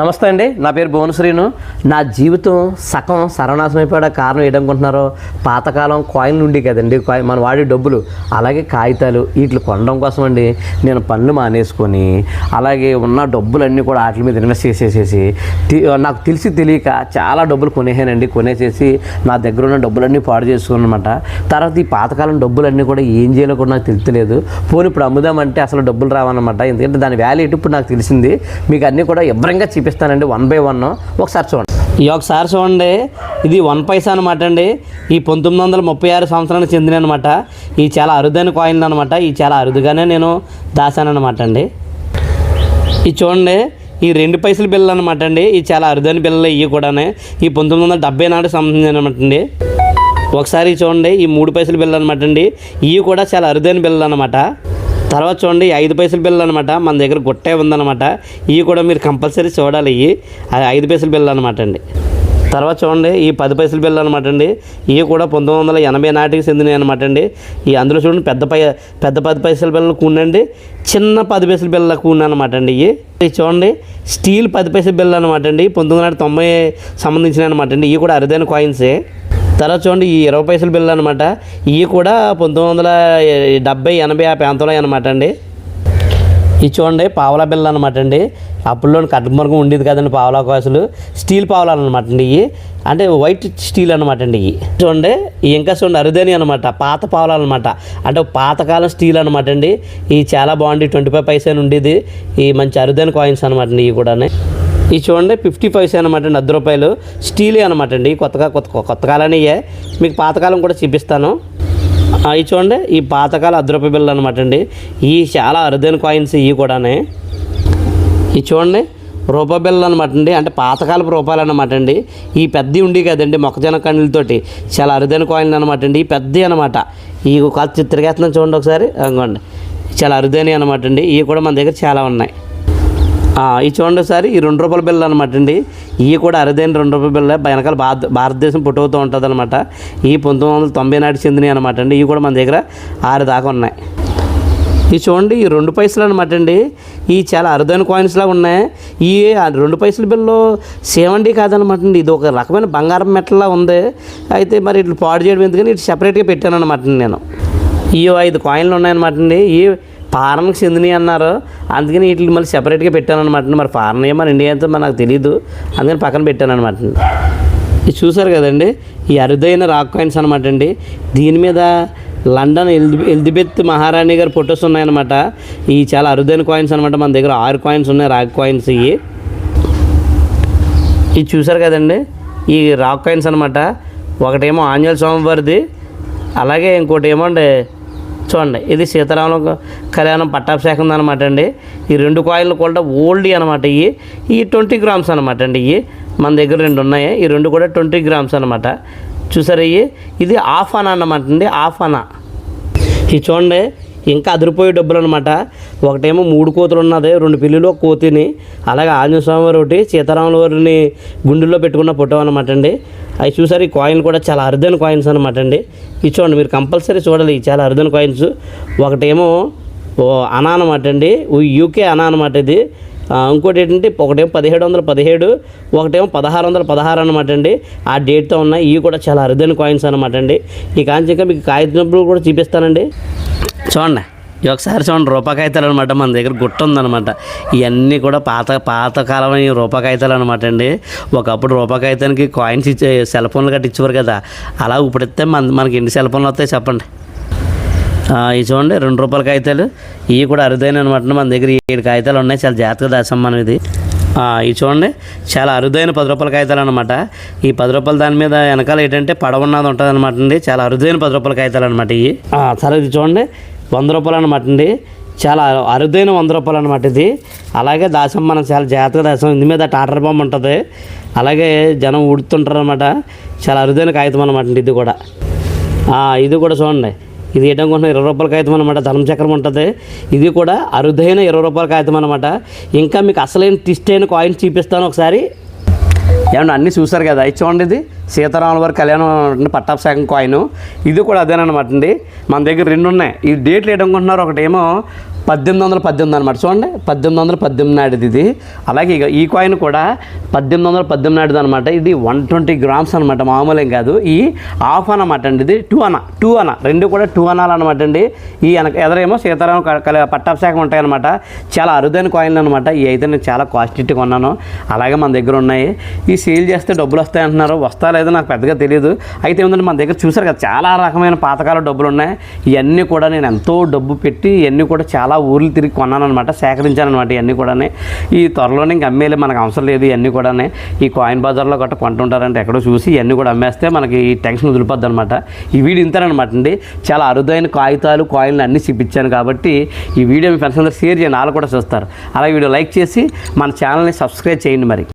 నమస్తే అండి. నా పేరు భువనశ్రీను. నా జీవితం సగం సర్వనాశనం అయిపోయా కారణం ఏంటనుకుంటున్నారో పాతకాలం కాయిన్లు ఉండి కదండి. మనం వాడే డబ్బులు అలాగే కాగితాలు వీటిని కొనడం కోసం అండి నేను పనులు మానేసుకొని అలాగే ఉన్న డబ్బులన్నీ కూడా వాటి మీద ఇన్వెస్ట్ చేసేసేసి నాకు తెలిసి తెలియక చాలా డబ్బులు కొనేసానండి. కొనేసేసి నా దగ్గర ఉన్న డబ్బులన్నీ పాడు చేసుకున్నమాట తర్వాత ఈ పాతకాలం డబ్బులన్నీ కూడా ఏం చేయాలో కూడా నాకు తెలియలేదు పోనీ ఇప్పుడు అమ్ముదామంటే అసలు డబ్బులు రావన్నమాట. ఎందుకంటే దాని వాల్యూ ఇప్పుడు నాకు తెలిసింది. మీకు అన్నీ కూడా వివరంగా చూపిస్తానండి వన్ బై వన్ ఒకసారి చూడండి. ఈ ఒకసారి చూడండి ఇది వన్ పైసా అనమాట అండి. ఈ పంతొమ్మిది వందల ముప్పై ఆరు సంవత్సరానికి చెందిన అనమాట ఈ చాలా అరుదైన కాయిన్లు అనమాట ఈ చాలా అరుదుగానే నేను దాశానమాట అండి. ఇది చూడండి ఈ రెండు పైసల బిల్లలు అనమాట అండి. ఈ చాలా అరుదైన బిల్లలు ఇవి కూడానే. ఈ పంతొమ్మిది వందల డెబ్బై నాటికి సంబంధించిన అనమాట అండి. ఒకసారి చూడండి ఈ మూడు పైసల బిల్లు అనమాట అండి. ఇవి కూడా చాలా అరుదైన బిల్లలు అనమాట తర్వాత చూడండి ఐదు పైసల బిల్లు అనమాట మన దగ్గర గుట్టే ఉందన్నమాట. ఇవి కూడా మీరు కంపల్సరీ చూడాలి ఇవి అది ఐదు పైసల బిల్లు అనమాట అండి. తర్వాత చూడండి ఈ పది పైసల బిల్లు అనమాట అండి. ఇవి కూడా పంతొమ్మిది వందల ఎనభై నాటికి చెందినవి అనమాట అండి. ఈ అందులో చూడండి పెద్ద పై పెద్ద పది పైసల బిల్లలు కూనండి చిన్న పది పైసల బిల్ల కూన అనమాట అండి ఇవి. చూడండి స్టీల్ పది పైసల బిల్లు అనమాట అండి. పంతొమ్మిది వందల తొంభై సంబంధించిన అనమాట అండి. ఇవి కూడా అరుదైన కాయిన్సే తర్వాత చూడండి ఈ ఇరవై పైసల బిల్లు అనమాట ఇవి కూడా పంతొమ్మిది వందల డెబ్బై ఎనభై ఆ ప్రాంతంలో అనమాట అండి. ఇది చూడండి పావలా బిళ్ళ అనమాట అండి. అప్పుల్లో కట్టుమరుగు ఉండేది కదండి పావలా కాసులు. స్టీల్ పావలాలు అనమాట అండి ఇవి. అంటే వైట్ స్టీల్ అనమాట అండి ఇవి. చూడండి ఇంకా చూడండి అరుదని అనమాట పాత పావలాలు అనమాట అంటే పాతకాలం స్టీల్ అనమాట అండి. ఇవి చాలా బాగుంది ట్వంటీ ఫైవ్ పైసా ఉండేది. ఈ మంచి అరుదైన కాయిన్స్ అనమాట అండి ఇవి కూడా ఈ చూడండి ఫిఫ్టీ పైసా అనమాట అండి అర్ధ రూపాయలు. స్టీలే అనమాట అండి కొత్తగా కొత్త కొత్త కాలానియే. మీకు పాతకాలం కూడా చూపిస్తాను. అవి ఇవి చూడండి ఈ పాతకాల అర్ధ రూపాయ బిల్లు అనమాట అండి. ఈ చాలా అరుదైన కాయిన్స్ ఇవి కూడానే. ఇవి చూడండి రూపాయి బిల్లు అనమాట అండి అంటే పాతకాలపు రూపాయలు అనమాట అండి. ఈ పెద్దవి ఉండి కదండి మొక్కజొన్న కండ్లతోటి చాలా అరుదైన కాయిన్లు అనమాట అండి ఈ పెద్దవి అనమాట ఈ కాస్త చిత్రకేస్తున్నాం చూడండి ఒకసారి అనుకోండి చాలా అరుదైనవి అనమాట అండి ఇవి కూడా మన దగ్గర చాలా ఉన్నాయి. ఈ చూడండి ఒకసారి ఈ రెండు రూపాయల బిల్లు అనమాట అండి. ఇవి కూడా అరుదైన రెండు రూపాయల బిల్ల. వెనకాల భారత భారతదేశం పుట్టుకుతూ ఉంటుంది అనమాట ఈ పంతొమ్మిది వందల తొంభై నాటికి చెందినవి అనమాట అండి. ఇవి కూడా మన దగ్గర ఆరు దాకా ఉన్నాయి. ఇవి చూడండి ఈ రెండు పైసలు అనమాట అండి. ఈ చాలా అరుదైన కాయిన్స్ లాగా ఉన్నాయి. ఈ రెండు పైసల బిల్లు సేవండి కాదనమాట అండి. ఇది ఒక రకమైన బంగారం మెట్టలా ఉంది. అయితే మరి ఇట్లా పాడు చేయడం ఎందుకని ఇటు సెపరేట్గా పెట్టాను అనమాట నేను. ఈ ఐదు కాయిన్లు ఉన్నాయన్నమాట అండి. ఈ ఫారెన్కి చెందినవి అన్నారు. అందుకని వీటిని మళ్ళీ సెపరేట్గా పెట్టాను అనమాట మరి ఫారెన్ ఏమో ఇండియా అంతా నాకు తెలియదు అందుకని పక్కన పెట్టాను అనమాట ఇది చూసారు కదండి? ఈ అరుదైన రాక్ కాయిన్స్ అనమాట అండి. దీని మీద లండన్ ఎల్ ఎలిజబెత్ మహారాణి గారి ఫొటోస్ ఉన్నాయన్నమాట. ఈ చాలా అరుదైన కాయిన్స్ అనమాట మన దగ్గర ఆరు కాయిన్స్ ఉన్నాయి రాక్ కాయిన్స్ ఇవి. ఇది చూసారు కదండి? ఈ రాక్ కాయిన్స్ అనమాట ఒకటేమో ఆంజనేయ స్వామి వారిది. అలాగే ఇంకోటి ఏమో అండి చూడండి ఇది సీతారాముల కళ్యాణం పట్టాభిషేకం అనమాట అండి. ఈ రెండు కాయిన్లు కూడా ఓల్డ్ అనమాట ఇవి ఈ ట్వంటీ గ్రామ్స్ అనమాట అండి ఇవి మన దగ్గర రెండు ఉన్నాయి. ఈ రెండు కూడా ట్వంటీ గ్రామ్స్ అనమాట చూసారా ఇవి ఇది ఆఫ్ అనా అన్నమాట అండి ఆఫ్ అనా. ఇది చూడండి ఇంకా అదిరిపోయే డబ్బులు అనమాట ఒకటేమో మూడు కోతులు ఉన్నది రెండు పిల్లులు ఒక కోతిని. అలాగే ఆంజనేయ స్వామి వారి ఒకటి సీతారాముల వారిని గుండెల్లో పెట్టుకున్న ఫోటో అనమాట అండి. అవి చూసారు ఈ కాయిన్ కూడా చాలా అరుదైన కాయిన్స్ అనమాట అండి. ఇవి చూడండి మీరు కంపల్సరీ చూడాలి చాలా అరుదైన కాయిన్స్ ఒకటేమో ఓ అనా అనమాట అండి. యూకే అనా అనమాట ఇది. ఇంకోటి ఏంటంటే ఒకటేమో పదిహేడు వందల పదిహేడు ఒకటేమో పదహారు వందల పదహారు అనమాట అండి. ఆ డేట్తో ఉన్నాయి ఇవి కూడా చాలా అరుదైన కాయిన్స్ అనమాట అండి. ఈ కాయించి ఇంకా మీకు కాగితం కూడా చూపిస్తానండి. చూడండి. ఒకసారి చూడండి రూపాకాయితాలు అనమాట మన దగ్గర గుట్ట ఉందనమాట ఇవన్నీ కూడా పాత పాతకాలం ఈ అనమాట అండి. ఒకప్పుడు రూపకాయితానికి కాయిన్స్ ఇచ్చే సెల్ ఫోన్లు గట్టి ఇచ్చేవారు కదా. అలా ఇప్పుడు ఇస్తే మన మనకి ఎన్ని సెల్ ఫోన్లు వస్తాయి చెప్పండి. ఇవి చూడండి రెండు రూపాయల కాగితాలు. ఇవి కూడా అరుదైన అనమాట మన దగ్గర. ఏడు కాగితాలు ఉన్నాయి చాలా జాగ్రత్తగా దాసమ్మా మనం ఇది. ఇవి చూడండి చాలా అరుదైన పది రూపాయల కాగితాలు అనమాట ఈ పది రూపాయల దాని మీద వెనకాల ఏంటంటే పడవ ఉన్నది ఉంటుంది అనమాట అండి. చాలా అరుదైన పది రూపాయల కాగితాలు అనమాట ఇవి సరే ఇది చూడండి. వంద రూపాయలు అనమాట అండి. చాలా అరుదైన వంద రూపాయలు అనమాట ఇది. అలాగే దాసం మనం చాలా జాగ్రత్తగా దాసం. ఇందు మీద టాటర్ బొమ్మ ఉంటుంది. అలాగే జనం ఉడుతుంటారు అనమాట చాలా అరుదైన కాగితం అనమాట అండి ఇది కూడా. ఇది కూడా చూడండి. ఇది ఏంటనుకుంటున్నా ఇరవై రూపాయల కాగితం అనమాట ధర్మచక్రం ఉంటుంది. ఇది కూడా అరుదైన ఇరవై రూపాయల కాగితం అనమాట ఇంకా మీకు అసలైన టిస్ట్ అయిన కాయిన్స్ చూపిస్తాను ఒకసారి. ఏమన్నా అన్నీ చూసారు కదా? ఇది చూడండి ఇది. సీతారాముల వారి కళ్యాణం పట్టాభిషేకం కాయిన్ ఇది కూడా అదేనమాట అండి. మన దగ్గర రెండు ఉన్నాయి. ఈ డేట్లు ఏంటనుకుంటున్నారు ఒకటేమో పద్దెనిమిది వందల పద్దెనిమిది అనమాట చూడండి పద్దెనిమిది వందల పద్దెనిమిది నాటిది ఇది. అలాగే ఇక ఈ కాయిన్ కూడా పద్దెనిమిది వందల పద్దెనిమిది నాటిది అనమాట ఇది వన్ ట్వంటీ గ్రామ్స్ అనమాట మామూలు ఏం కాదు. ఈ హాఫ్ అనమాట అండి ఇది. టూ అన టూ అన. రెండు కూడా టూ అనాలు అనమాట అండి. ఈ వెనక ఎదరేమో సీతారామ పట్టాభిషేకం ఉంటాయి అనమాట చాలా అరుదైన కాయిన్లు అనమాట ఈ అయితే నేను చాలా కాస్ట్లీ కొన్నాను. అలాగే మన దగ్గర ఉన్నాయి. ఈ సేల్ చేస్తే డబ్బులు వస్తాయి అంటున్నారు. వస్తా లేదో నాకు పెద్దగా తెలియదు అయితే ఏంటంటే మన దగ్గర చూసారు కదా చాలా రకమైన పాతకాల డబ్బులు ఉన్నాయి. ఇవన్నీ కూడా నేను ఎంతో డబ్బు పెట్టి ఇవన్నీ కూడా చాలా ఊర్లు తిరిగి కొన్నాను అనమాట ఇవన్నీ కూడా ఈ త్వరలోనే ఇంక అమ్మేలే మనకు అవసరం లేదు ఇవన్నీ కూడా ఈ కాయిన్ బజార్లో గట్ట కొంటుంటారంటే ఎక్కడో చూసి ఇవన్నీ కూడా అమ్మేస్తే మనకి ఈ టెన్షన్ వదిలిపోద్ది అనమాట ఈ వీడియో ఇంతేనమాట అండి. చాలా అరుదైన కాగితాలు కాయిన్లు అన్నీ చూపించాను కాబట్టి ఈ వీడియో మీ ఫ్రెండ్స్ అందరూ షేర్ చేయండి వాళ్ళు కూడా చూస్తారు. అలాగే వీడియో లైక్ చేసి మన ఛానల్ని సబ్స్క్రైబ్ చేయండి మరి.